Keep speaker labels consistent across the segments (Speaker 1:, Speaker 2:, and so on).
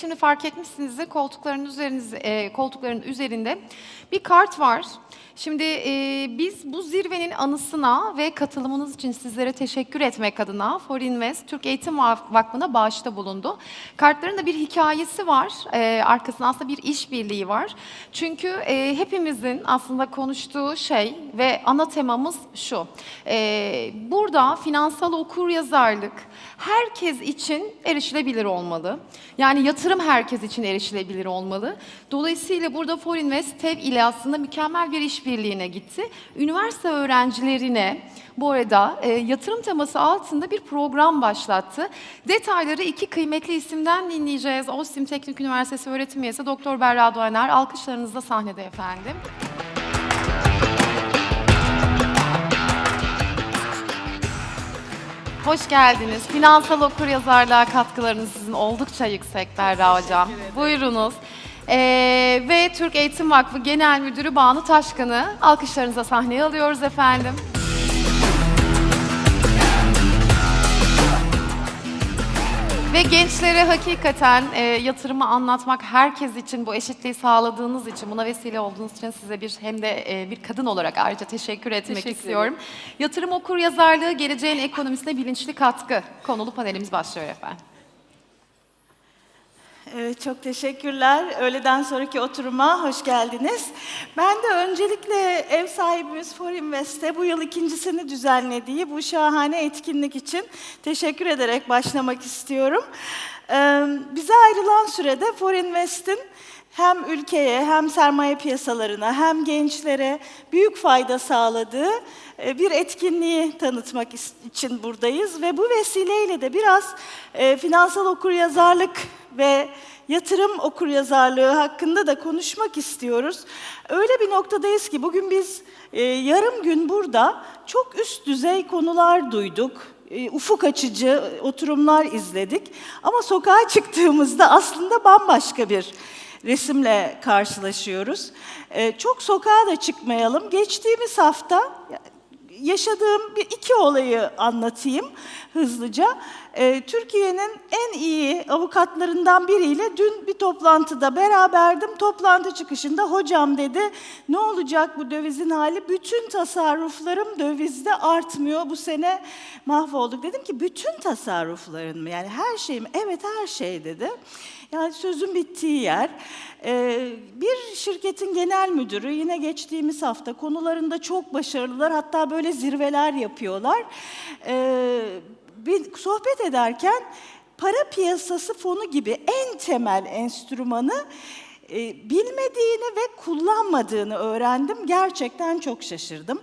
Speaker 1: şimdi fark etmişsinizdir koltukların üzeriniz, e, koltukların üzerinde bir kart var. Şimdi e, biz bu zirvenin anısına ve katılımınız için sizlere teşekkür etmek adına Forinvest Türk Eğitim Vak- Vakfı'na bağışta bulundu. Kartların da bir hikayesi var. E, arkasında aslında bir işbirliği var. Çünkü e, hepimizin aslında konuştuğu şey ve ana temamız şu. E, burada finansal okuryazarlık herkes için erişilebilir olmalı. Yani yatırım herkes için erişilebilir olmalı. Dolayısıyla burada Forinvest TEV ile aslında mükemmel bir işbirliğine gitti. Üniversite öğrencilerine bu arada e, yatırım teması altında bir program başlattı. Detayları iki kıymetli isimden dinleyeceğiz. Ostim Teknik Üniversitesi öğretim üyesi Doktor Berra Doğaner. Alkışlarınızla sahnede efendim. Hoş geldiniz. Finansal okuryazarlığa katkılarınız sizin oldukça yüksek Berra Hocam. Buyurunuz. Ee, ve Türk Eğitim Vakfı Genel Müdürü Banu Taşkan'ı alkışlarınıza sahneye alıyoruz efendim. Ve gençlere hakikaten e, yatırımı anlatmak herkes için bu eşitliği sağladığınız için, buna vesile olduğunuz için size bir hem de e, bir kadın olarak ayrıca teşekkür etmek
Speaker 2: Teşekkür
Speaker 1: istiyorum. Yatırım okur yazarlığı geleceğin ekonomisine bilinçli katkı konulu panelimiz başlıyor efendim.
Speaker 2: Çok teşekkürler. Öğleden sonraki oturuma hoş geldiniz. Ben de öncelikle ev sahibimiz Forinvest'e bu yıl ikincisini düzenlediği bu şahane etkinlik için teşekkür ederek başlamak istiyorum. Ee, bize ayrılan sürede Forinvest'in hem ülkeye hem sermaye piyasalarına hem gençlere büyük fayda sağladığı e, bir etkinliği tanıtmak için buradayız ve bu vesileyle de biraz e, finansal okuryazarlık ve yatırım okuryazarlığı hakkında da konuşmak istiyoruz. Öyle bir noktadayız ki bugün biz e, yarım gün burada çok üst düzey konular duyduk. E, ufuk açıcı oturumlar izledik. Ama sokağa çıktığımızda aslında bambaşka bir resimle karşılaşıyoruz. E, çok sokağa da çıkmayalım. Geçtiğimiz hafta yaşadığım bir iki olayı anlatayım hızlıca. Ee, Türkiye'nin en iyi avukatlarından biriyle dün bir toplantıda beraberdim. Toplantı çıkışında hocam dedi ne olacak bu dövizin hali? Bütün tasarruflarım dövizde artmıyor. Bu sene mahvolduk. Dedim ki bütün tasarrufların mı? Yani her şey mi? Evet her şey dedi. Yani sözün bittiği yer. Ee, bir şirketin genel müdürü yine geçtiğimiz hafta konularında çok başarılılar. Hatta böyle zirveler yapıyorlar. Ee, bir sohbet ederken para piyasası fonu gibi en temel enstrümanı e, bilmediğini ve kullanmadığını öğrendim. Gerçekten çok şaşırdım.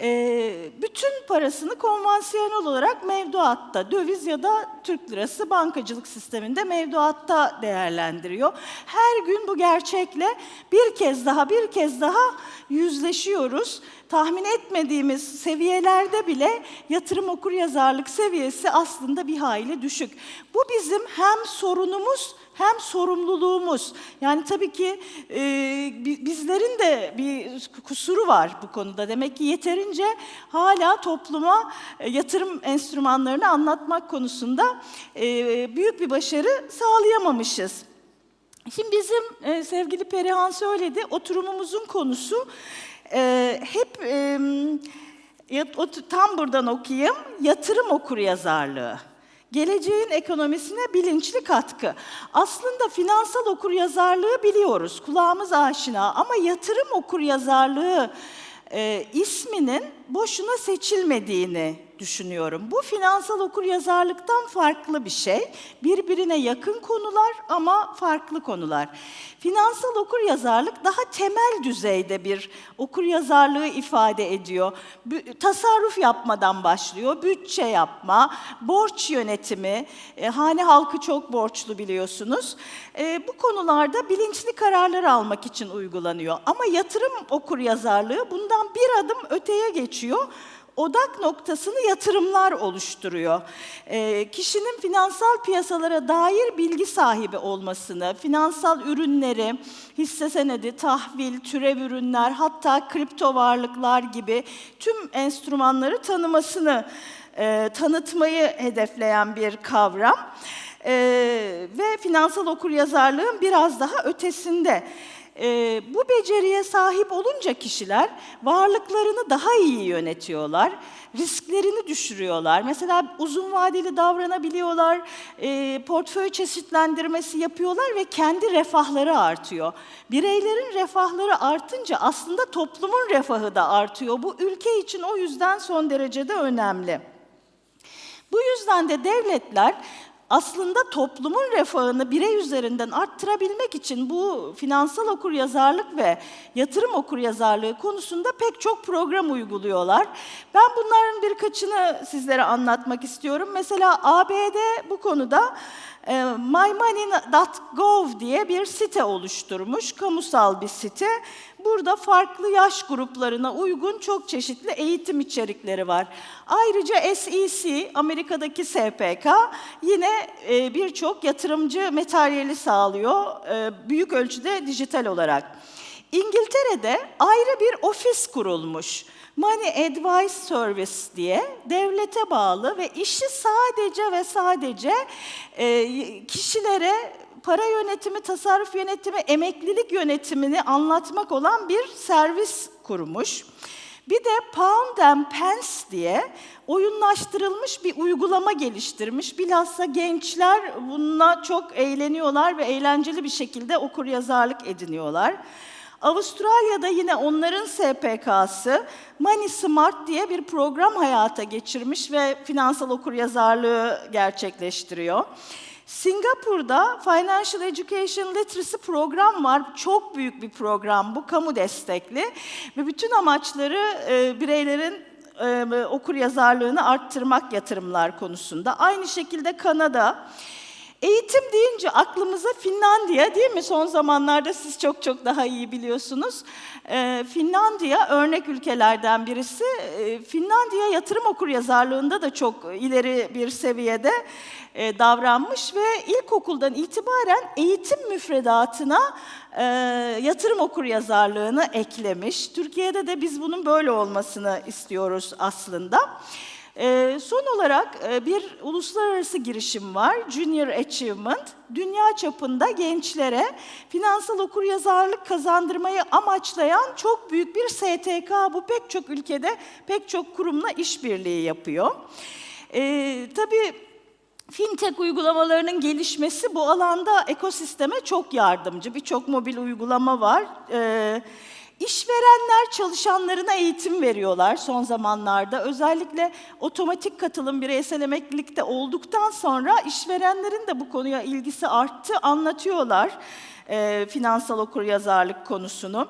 Speaker 2: E, bütün parasını konvansiyonel olarak mevduatta, döviz ya da Türk lirası bankacılık sisteminde mevduatta değerlendiriyor. Her gün bu gerçekle bir kez daha bir kez daha yüzleşiyoruz. Tahmin etmediğimiz seviyelerde bile yatırım okur yazarlık seviyesi aslında bir hayli düşük. Bu bizim hem sorunumuz hem sorumluluğumuz. Yani tabii ki e, bi- bizlerin de bir kusuru var bu konuda. Demek ki yeterince hala topluma e, yatırım enstrümanlarını anlatmak konusunda e, büyük bir başarı sağlayamamışız. Şimdi bizim e, sevgili Perihan söyledi, oturumumuzun konusu e, hep e, tam buradan okuyayım, yatırım okuryazarlığı. Geleceğin ekonomisine bilinçli katkı. Aslında finansal okuryazarlığı biliyoruz, kulağımız aşina ama yatırım okuryazarlığı e, isminin boşuna seçilmediğini düşünüyorum. Bu finansal okuryazarlıktan farklı bir şey. Birbirine yakın konular ama farklı konular. Finansal okuryazarlık daha temel düzeyde bir okuryazarlığı ifade ediyor. Tasarruf yapmadan başlıyor. Bütçe yapma, borç yönetimi, e, hane halkı çok borçlu biliyorsunuz. E, bu konularda bilinçli kararlar almak için uygulanıyor. Ama yatırım okuryazarlığı bundan bir adım öteye geçiyor odak noktasını yatırımlar oluşturuyor. Ee, kişinin finansal piyasalara dair bilgi sahibi olmasını, finansal ürünleri, hisse senedi, tahvil, türev ürünler, hatta kripto varlıklar gibi tüm enstrümanları tanımasını, e, tanıtmayı hedefleyen bir kavram. e, ve finansal okuryazarlığın biraz daha ötesinde. E, bu beceriye sahip olunca kişiler varlıklarını daha iyi yönetiyorlar, risklerini düşürüyorlar. Mesela uzun vadeli davranabiliyorlar, e, portföy çeşitlendirmesi yapıyorlar ve kendi refahları artıyor. Bireylerin refahları artınca aslında toplumun refahı da artıyor. Bu ülke için o yüzden son derecede önemli. Bu yüzden de devletler aslında toplumun refahını birey üzerinden arttırabilmek için bu finansal okuryazarlık ve yatırım okuryazarlığı konusunda pek çok program uyguluyorlar. Ben bunların birkaçını sizlere anlatmak istiyorum. Mesela ABD bu konuda mymoney.gov diye bir site oluşturmuş, kamusal bir site. Burada farklı yaş gruplarına uygun çok çeşitli eğitim içerikleri var. Ayrıca SEC, Amerika'daki SPK yine e, birçok yatırımcı materyali sağlıyor, e, büyük ölçüde dijital olarak. İngiltere'de ayrı bir ofis kurulmuş. Money Advice Service diye devlete bağlı ve işi sadece ve sadece e, kişilere para yönetimi, tasarruf yönetimi, emeklilik yönetimini anlatmak olan bir servis kurmuş. Bir de Pound and Pence diye oyunlaştırılmış bir uygulama geliştirmiş. Bilhassa gençler bununla çok eğleniyorlar ve eğlenceli bir şekilde okuryazarlık ediniyorlar. Avustralya'da yine onların SPK'sı Money Smart diye bir program hayata geçirmiş ve finansal okuryazarlığı gerçekleştiriyor. Singapur'da Financial Education Literacy program var. Çok büyük bir program bu, kamu destekli. Ve bütün amaçları e, bireylerin e, okur yazarlığını arttırmak yatırımlar konusunda. Aynı şekilde Kanada. Eğitim deyince aklımıza Finlandiya değil mi? Son zamanlarda siz çok çok daha iyi biliyorsunuz. Ee, Finlandiya örnek ülkelerden birisi. Ee, Finlandiya yatırım okuryazarlığında da çok ileri bir seviyede e, davranmış ve ilkokuldan itibaren eğitim müfredatına e, yatırım okuryazarlığını eklemiş. Türkiye'de de biz bunun böyle olmasını istiyoruz aslında. Ee, son olarak e, bir uluslararası girişim var, Junior Achievement. Dünya çapında gençlere finansal okuryazarlık kazandırmayı amaçlayan çok büyük bir STK. Bu pek çok ülkede, pek çok kurumla işbirliği yapıyor. Ee, tabii fintech uygulamalarının gelişmesi bu alanda ekosisteme çok yardımcı. Birçok mobil uygulama var. Ee, İşverenler çalışanlarına eğitim veriyorlar son zamanlarda. Özellikle otomatik katılım bireysel emeklilikte olduktan sonra işverenlerin de bu konuya ilgisi arttı, anlatıyorlar e, finansal okuryazarlık konusunu.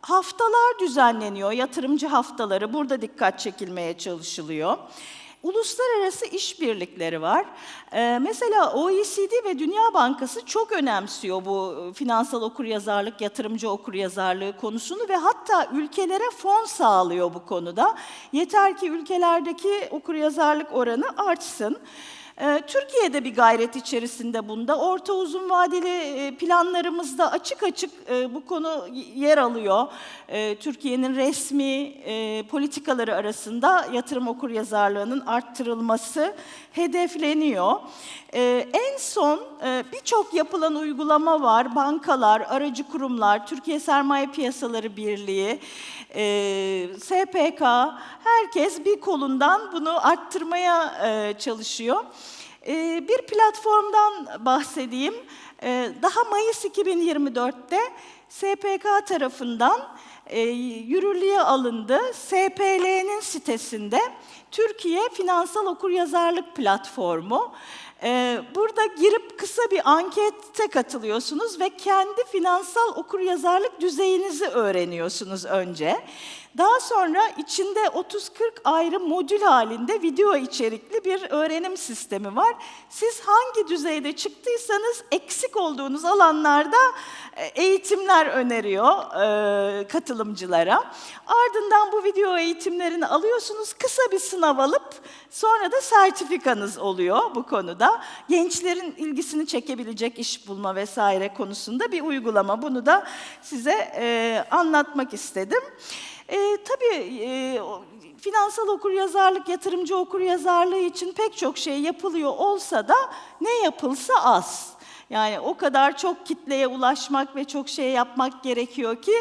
Speaker 2: Haftalar düzenleniyor, yatırımcı haftaları. Burada dikkat çekilmeye çalışılıyor. Uluslararası işbirlikleri var. Ee, mesela OECD ve Dünya Bankası çok önemsiyor bu finansal okuryazarlık, yatırımcı okuryazarlığı konusunu ve hatta ülkelere fon sağlıyor bu konuda. Yeter ki ülkelerdeki okuryazarlık oranı artsın. Ee, Türkiye'de bir gayret içerisinde bunda. Orta uzun vadeli e, planlarımızda açık açık e, bu konu yer alıyor. E, Türkiye'nin resmi politikaları arasında yatırım okuryazarlığının arttırılması hedefleniyor. En son birçok yapılan uygulama var. Bankalar, aracı kurumlar, Türkiye Sermaye Piyasaları Birliği, SPK, herkes bir kolundan bunu arttırmaya çalışıyor. Bir platformdan bahsedeyim. Daha Mayıs 2024'te SPK tarafından yürürlüğe alındı. SPL'nin sitesinde Türkiye Finansal Okuryazarlık Platformu. Burada girip kısa bir ankete katılıyorsunuz ve kendi finansal okuryazarlık düzeyinizi öğreniyorsunuz önce. Daha sonra içinde 30-40 ayrı modül halinde video içerikli bir öğrenim sistemi var. Siz hangi düzeyde çıktıysanız eksik olduğunuz alanlarda e, eğitimler öneriyor e, katılımcılara. Ardından bu video eğitimlerini alıyorsunuz, kısa bir sınav alıp sonra da sertifikanız oluyor bu konuda. Gençlerin ilgisini çekebilecek iş bulma vesaire konusunda bir uygulama. Bunu da size e, anlatmak istedim. E, tabii e, finansal okuryazarlık, yatırımcı okuryazarlığı için pek çok şey yapılıyor olsa da ne yapılsa az. Yani o kadar çok kitleye ulaşmak ve çok şey yapmak gerekiyor ki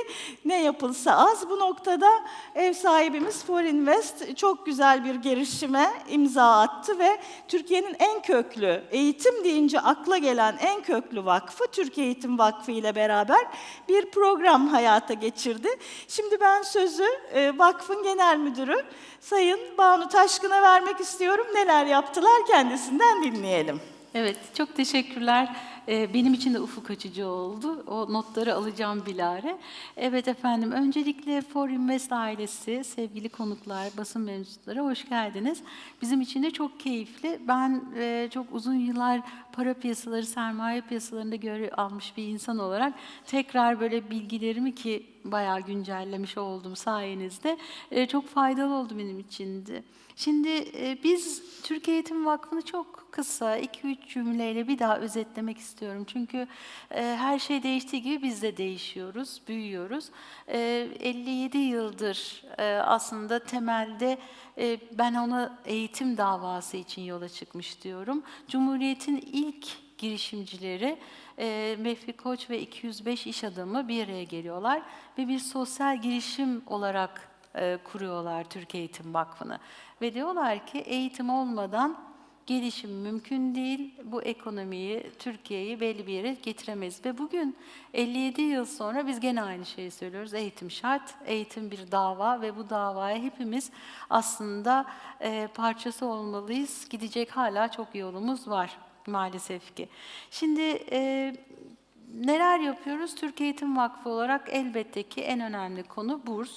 Speaker 2: ne yapılsa az. Bu noktada ev sahibimiz Forinvest çok güzel bir girişime imza attı ve Türkiye'nin en köklü, eğitim deyince akla gelen en köklü vakfı Türkiye Eğitim Vakfı ile beraber bir program hayata geçirdi. Şimdi ben sözü e, vakfın genel müdürü Sayın Banu Taşkın'a vermek istiyorum. Neler yaptılar kendisinden dinleyelim.
Speaker 3: Evet, çok teşekkürler. Ee, Benim için de ufuk açıcı oldu. O notları alacağım bilare. Evet efendim, öncelikle For Invest ailesi, sevgili konuklar, basın mensupları hoş geldiniz. Bizim için de çok keyifli. Ben e, çok uzun yıllar para piyasaları, sermaye piyasalarında görev almış bir insan olarak tekrar böyle bilgilerimi ki bayağı güncellemiş oldum sayenizde. e, Çok faydalı oldu benim için de. Şimdi e, biz Türkiye Eğitim Vakfı'nı çok kısa, 2-3 cümleyle bir daha özetlemek istiyorum. Çünkü e, her şey değiştiği gibi biz de değişiyoruz, büyüyoruz. E, 57 yıldır e, aslında temelde e, ben ona eğitim davası için yola çıkmış diyorum. Cumhuriyet'in ilk girişimcileri e, Mevfi Koç ve 205 iş adamı bir araya geliyorlar ve bir sosyal girişim olarak e, kuruyorlar Türkiye Eğitim Vakfı'nı. Ve diyorlar ki eğitim olmadan gelişim mümkün değil. Bu ekonomiyi, Türkiye'yi belli bir yere getiremeyiz. Ve bugün 57 yıl sonra biz gene aynı şeyi söylüyoruz. Eğitim şart, eğitim bir dava ve bu davaya hepimiz aslında e, parçası olmalıyız. Gidecek hala çok yolumuz var maalesef ki. Şimdi e, neler yapıyoruz? Türkiye Eğitim Vakfı olarak elbette ki en önemli konu burs.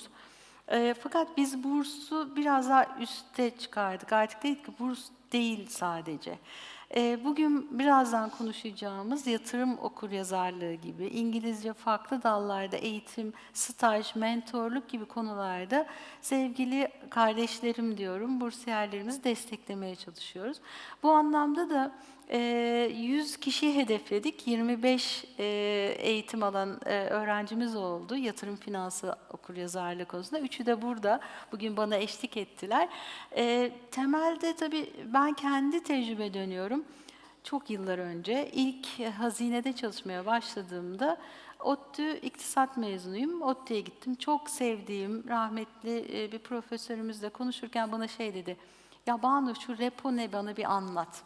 Speaker 3: E, fakat biz bursu biraz daha üste çıkardık. Artık dedik ki burs değil sadece. Bugün birazdan konuşacağımız yatırım okuryazarlığı gibi, İngilizce farklı dallarda eğitim, staj, mentorluk gibi konularda sevgili kardeşlerim diyorum, bursiyerlerimizi desteklemeye çalışıyoruz. Bu anlamda da 100 kişi hedefledik. 25 e, eğitim alan e, öğrencimiz oldu. Yatırım finansı okuryazarlığı konusunda. Üçü de burada. Bugün bana eşlik ettiler. E, temelde tabii ben kendi tecrübe dönüyorum. Çok yıllar önce ilk hazinede çalışmaya başladığımda ODTÜ iktisat mezunuyum. ODTÜ'ye gittim. Çok sevdiğim rahmetli e, bir profesörümüzle konuşurken bana şey dedi. Ya Banu şu repo ne bana bir anlat.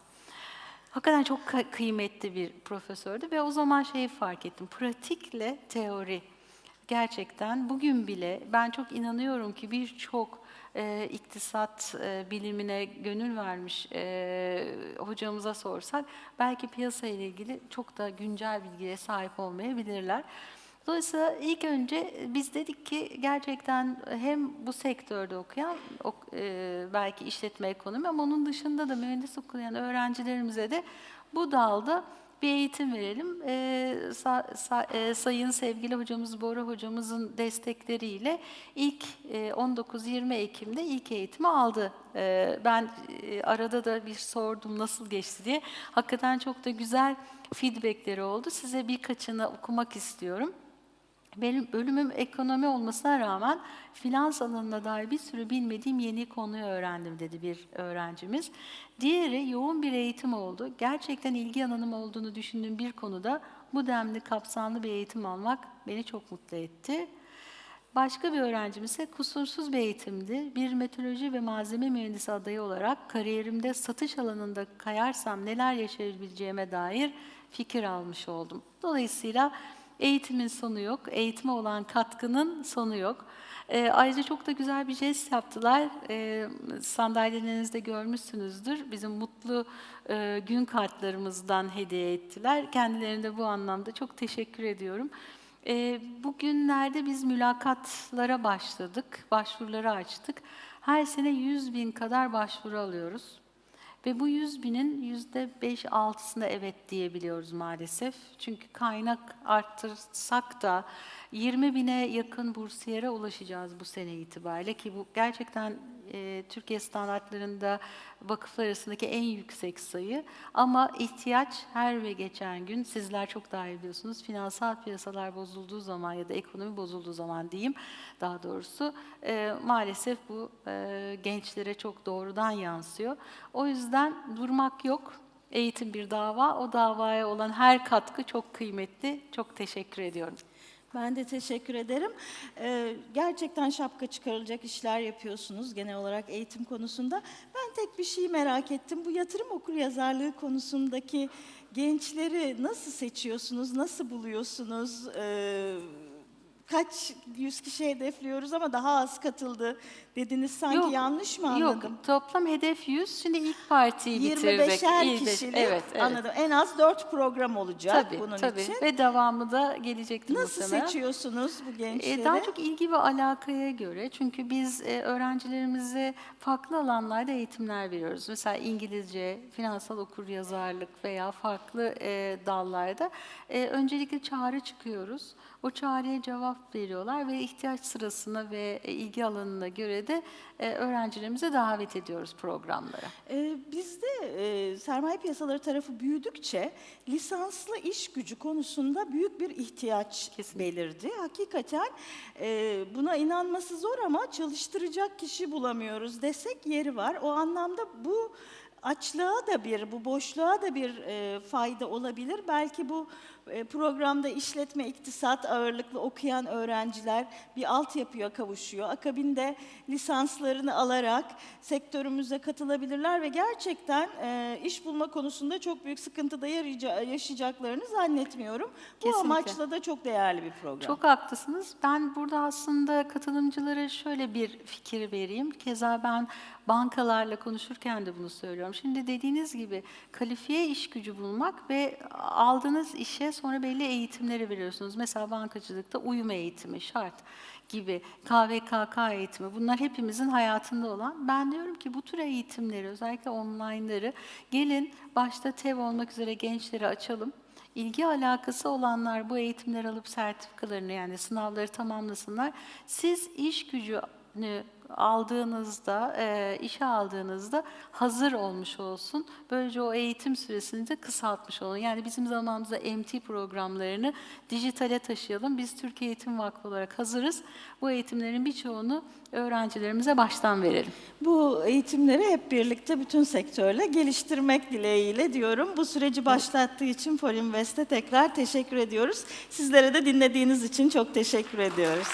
Speaker 3: Hakikaten çok kıymetli bir profesördü ve o zaman şeyi fark ettim. Pratikle teori gerçekten bugün bile ben çok inanıyorum ki birçok e, iktisat e, bilimine gönül vermiş e, hocamıza sorsak belki piyasa ile ilgili çok da güncel bilgiye sahip olmayabilirler. Dolayısıyla ilk önce biz dedik ki gerçekten hem bu sektörde okuyan ok- e, belki işletme ekonomi ama onun dışında da mühendis okuyan öğrencilerimize de bu dalda bir eğitim verelim. E, sa- sa- e, sayın sevgili hocamız Bora hocamızın destekleriyle ilk e, 19-20 Ekim'de ilk eğitimi aldı. E, ben e, arada da bir sordum nasıl geçti diye. Hakikaten çok da güzel feedbackleri oldu. Size birkaçını okumak istiyorum. Benim bölümüm ekonomi olmasına rağmen finans alanına dair bir sürü bilmediğim yeni konuyu öğrendim dedi bir öğrencimiz. Diğeri yoğun bir eğitim oldu. Gerçekten ilgi alanım olduğunu düşündüğüm bir konuda bu denli kapsamlı bir eğitim almak beni çok mutlu etti. Başka bir öğrencim ise kusursuz bir eğitimdi. Bir meteoroloji ve malzeme mühendisi adayı olarak kariyerimde satış alanında kayarsam neler yaşayabileceğime dair fikir almış oldum. Dolayısıyla eğitimin sonu yok, eğitime olan katkının sonu yok. Ee, ayrıca çok da güzel bir jest yaptılar. Ee, sandalyelerinizde görmüşsünüzdür. Bizim mutlu e, gün kartlarımızdan hediye ettiler. Kendilerine bu anlamda çok teşekkür ediyorum. E, bugünlerde biz mülakatlara başladık, başvuruları açtık. Her sene 100 bin kadar başvuru alıyoruz. Ve bu 100 binin yüzde 5-6'sına evet diyebiliyoruz maalesef. Çünkü kaynak arttırsak da 20 bine yakın bursiyere ulaşacağız bu sene itibariyle ki bu gerçekten e, Türkiye standartlarında vakıflar arasındaki en yüksek sayı. Ama ihtiyaç her ve geçen gün sizler çok daha iyi biliyorsunuz. Finansal piyasalar bozulduğu zaman ya da ekonomi bozulduğu zaman diyeyim daha doğrusu e, maalesef bu e, gençlere çok doğrudan yansıyor. O yüzden durmak yok. Eğitim bir dava. O davaya olan her katkı çok kıymetli. Çok teşekkür ediyorum.
Speaker 2: Ben de teşekkür ederim. Ee, gerçekten şapka çıkarılacak işler yapıyorsunuz genel olarak eğitim konusunda. Ben tek bir şey merak ettim. Bu yatırım okuryazarlığı konusundaki gençleri nasıl seçiyorsunuz, nasıl buluyorsunuz? Ee, kaç yüz kişi hedefliyoruz ama daha az katıldı dediniz. Sanki
Speaker 3: Yok,
Speaker 2: yanlış mı anladım?
Speaker 3: Yok, toplam hedef 100. Şimdi ilk partiyi bitirdik.
Speaker 2: 25'er
Speaker 3: İlk-
Speaker 2: kişilik
Speaker 3: Evet, evet.
Speaker 2: anladım. En az 4 program olacak
Speaker 3: Tabii,
Speaker 2: bunun
Speaker 3: tabii.
Speaker 2: için.
Speaker 3: Ve devamı da gelecektir
Speaker 2: Nasıl
Speaker 3: muhtemelen.
Speaker 2: seçiyorsunuz bu gençleri?
Speaker 3: E, daha çok ilgi ve alakaya göre çünkü biz e, öğrencilerimize farklı alanlarda eğitimler veriyoruz. Mesela İngilizce, finansal okuryazarlık veya farklı e, dallarda e, öncelikle çağrı çıkıyoruz. O çağrıya cevap veriyorlar ve ihtiyaç sırasına ve e, ilgi alanına göre de e, öğrencilerimize davet ediyoruz programlara.
Speaker 2: Ee, bizde e, sermaye piyasaları tarafı büyüdükçe lisanslı iş gücü konusunda büyük bir ihtiyaç
Speaker 3: Kesinlikle.
Speaker 2: belirdi. Hakikaten e, buna inanması zor ama çalıştıracak kişi bulamıyoruz desek yeri var. O anlamda bu açlığa da bir, bu boşluğa da bir e, fayda olabilir. Belki bu e, programda işletme, iktisat ağırlıklı okuyan öğrenciler bir altyapıya kavuşuyor. Akabinde lisanslarını alarak sektörümüze katılabilirler ve gerçekten e, iş bulma konusunda çok büyük sıkıntıda yaşayacaklarını zannetmiyorum. Bu
Speaker 3: Kesinlikle.
Speaker 2: amaçla da çok değerli bir program.
Speaker 3: Çok haklısınız. Ben burada aslında katılımcılara şöyle bir fikir vereyim. Keza ben bankalarla konuşurken de bunu söylüyorum. Şimdi dediğiniz gibi kalifiye iş gücü bulmak ve aldığınız işe sonra belli eğitimleri veriyorsunuz. Mesela bankacılıkta uyum eğitimi şart gibi, KVKK eğitimi bunlar hepimizin hayatında olan. Ben diyorum ki bu tür eğitimleri özellikle online'ları gelin başta TEV olmak üzere gençlere açalım. İlgi alakası olanlar bu eğitimleri alıp sertifikalarını yani sınavları tamamlasınlar. Siz iş gücünü aldığınızda, e, işe aldığınızda hazır olmuş olsun. Böylece o eğitim süresini de kısaltmış olun. Yani bizim zamanımızda MT programlarını dijitale taşıyalım. Biz Türkiye Eğitim Vakfı olarak hazırız. Bu eğitimlerin birçoğunu öğrencilerimize baştan verelim.
Speaker 2: Bu eğitimleri hep birlikte bütün sektörle geliştirmek dileğiyle diyorum. Bu süreci başlattığı için Forinvest'e tekrar teşekkür ediyoruz. Sizlere de dinlediğiniz için çok teşekkür ediyoruz.